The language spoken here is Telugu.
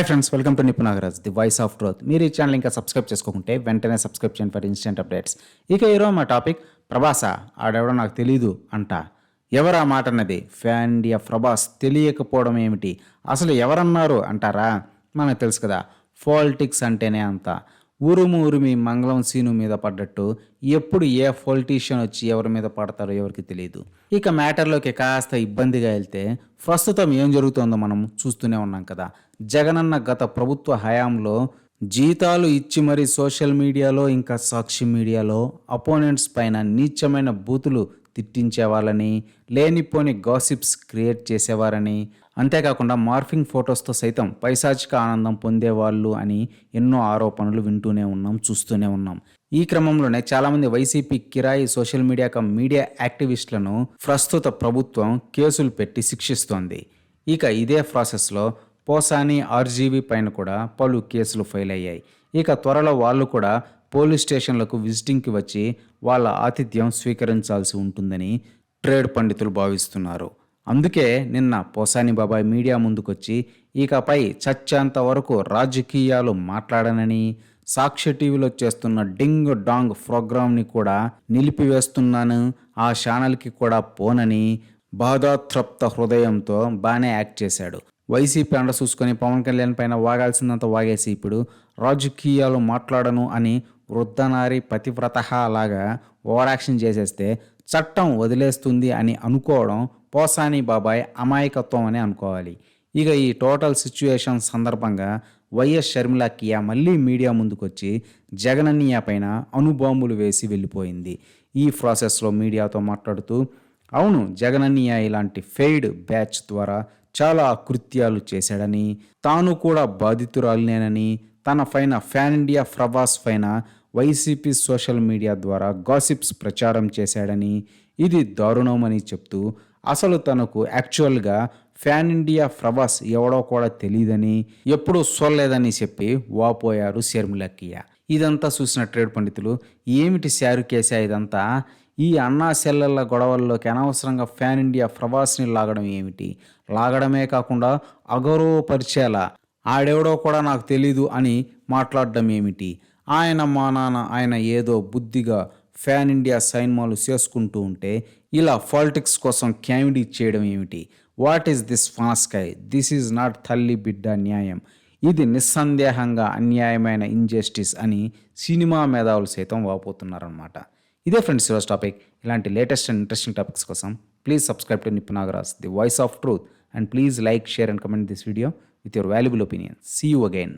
Hi friends welcome to Nipu Nagaraj the voice of truth మీరు ఈ ఛానల్ ఇంకా సబ్స్క్రైబ్ చేసుకోకుంటే వెంటనే సబ్స్క్రైబ్ చేయండి ఫర్ ఇన్స్టెంట్ అప్డేట్స్ ఇక ఈరోజు మా టాపిక్ ప్రభాస ఆడెవడో నాకు తెలీదు అంట. ఎవరా మాట అన్నది? ఫ్యాన్ ఇండియా ప్రభాస్ తెలియకపోవడం ఏమిటి? అసలు ఎవరన్నారు అంటారా? మనకు తెలుసు కదా పాలిటిక్స్ అంటేనే అంత. ఉరుము ఉరిమి మంగళం సీను మీద పడ్డట్టు ఎప్పుడు ఏ పొలిటీషియన్ వచ్చి ఎవరి మీద పడతారో ఎవరికి తెలియదు ఇక మ్యాటర్లోకి కాస్త ఇబ్బందిగా వెళ్తే ప్రస్తుతం ఏం జరుగుతుందో మనం చూస్తూనే ఉన్నాం కదా. జగనన్న గత ప్రభుత్వ హయాంలో జీతాలు ఇచ్చి మరి సోషల్ మీడియాలో ఇంకా సాక్షి మీడియాలో అపోనెంట్స్ పైన నీచమైన బూతులు తిట్టించేవారని లేనిపోని గాసిప్స్ క్రియేట్ చేసేవారని అంతేకాకుండా మార్ఫింగ్ ఫొటోస్తో సైతం పైశాచిక ఆనందం పొందేవాళ్ళు అని ఎన్నో ఆరోపణలు వింటూనే ఉన్నాం చూస్తూనే ఉన్నాం. ఈ క్రమంలోనే చాలామంది వైసీపీ కిరాయి సోషల్ మీడియా కమ్ మీడియా యాక్టివిస్టులను ప్రస్తుత ప్రభుత్వం కేసులు పెట్టి శిక్షిస్తోంది. ఇక ఇదే ప్రాసెస్లో పోసాని ఆర్జీవీ పైన కూడా పలు కేసులు ఫైల్ అయ్యాయి. ఇక త్వరలో వాళ్ళు కూడా పోలీస్ స్టేషన్లకు విజిటింగ్కి వచ్చి వాళ్ళ ఆతిథ్యం స్వీకరించాల్సి ఉంటుందని ట్రేడ్ పండితులు భావిస్తున్నారు. అందుకే నిన్న పోసాని బాబాయ్ మీడియా ముందుకొచ్చి ఇకపై చచ్చేంత వరకు రాజకీయాలు మాట్లాడనని సాక్షి టీవీలో చేస్తున్న డింగ్ డాంగ్ ప్రోగ్రామ్ని కూడా నిలిపివేస్తున్నాను ఆ ఛానల్కి కూడా పోనని బాధాతృప్త హృదయంతో బాగానే యాక్ట్ చేశాడు. వైసీపీ అండ చూసుకొని పవన్ కళ్యాణ్ పైన వాగాల్సిందంత వాగేసి ఇప్పుడు రాజకీయాలు మాట్లాడను అని వృద్ధనారి పతివ్రత లాగా ఓవరాక్షన్ చేసేస్తే చట్టం వదిలేస్తుంది అని అనుకోవడం పోసాని బాబాయ్ అమాయకత్వం అని అనుకోవాలి. ఇక ఈ టోటల్ సిచ్యుయేషన్ సందర్భంగా వైఎస్ షర్మిల కియా మళ్ళీ మీడియా ముందుకొచ్చి జగనన్నయ్య పైన అణుబాంబులు వేసి వెళ్ళిపోయింది. ఈ ప్రాసెస్లో మీడియాతో మాట్లాడుతూ అవును జగనన్నయ్య ఇలాంటి ఫెయిడ్ బ్యాచ్ ద్వారా చాలా కృత్యాలు చేశాడని తాను కూడా బాధితురాలినేనని తన పైన ఫ్యాన్ ఇండియా ప్రభాస్ పైన వైసీపీ సోషల్ మీడియా ద్వారా గాసిప్స్ ప్రచారం చేశాడని ఇది దారుణమని చెప్తూ అసలు తనకు యాక్చువల్గా ఫ్యాన్ ఇండియా ప్రభాస్ ఎవడో కూడా తెలియదని ఎప్పుడూ చూడలేదని చెప్పి వాపోయారు శర్మిలక్కియ ఇదంతా చూసిన ట్రేడ్ పండితులు ఏమిటి శారు కేసా ఇదంతా? ఈ అన్నా సెల్లెళ్ళ గొడవల్లోకి అనవసరంగా ఫ్యాన్ ఇండియా ప్రభాస్ని లాగడం ఏమిటి? లాగడమే కాకుండా అగౌరవపరిచేలా? ఆడెవడో కూడా నాకు తెలీదు అని మాట్లాడడం ఏమిటి? ఆయన మా నాన్న ఆయన ఏదో బుద్ధిగా ఫ్యాన్ ఇండియా సైన్మాలు చేసుకుంటూ ఉంటే ఇలా పాలిటిక్స్ కోసం క్యామిడీ చేయడం ఏమిటి? వాట్ ఈస్ దిస్ ఫాస్కై దిస్ ఈజ్ నాట్ తల్లి బిడ్డ న్యాయం. ఇది నిస్సందేహంగా అన్యాయమైన ఇంజస్టిస్ అని సినిమా మేధావులు సైతం వాపోతున్నారనమాట ఇదే ఫ్రెండ్స్ ఈరోజు టాపిక్. ఇలాంటి లేటెస్ట్ అండ్ ఇంట్రెస్టింగ్ టాపిక్స్ కోసం please subscribe to Nipunagaraj the voice of truth. And please like share and comment this video with your valuable opinion. See you again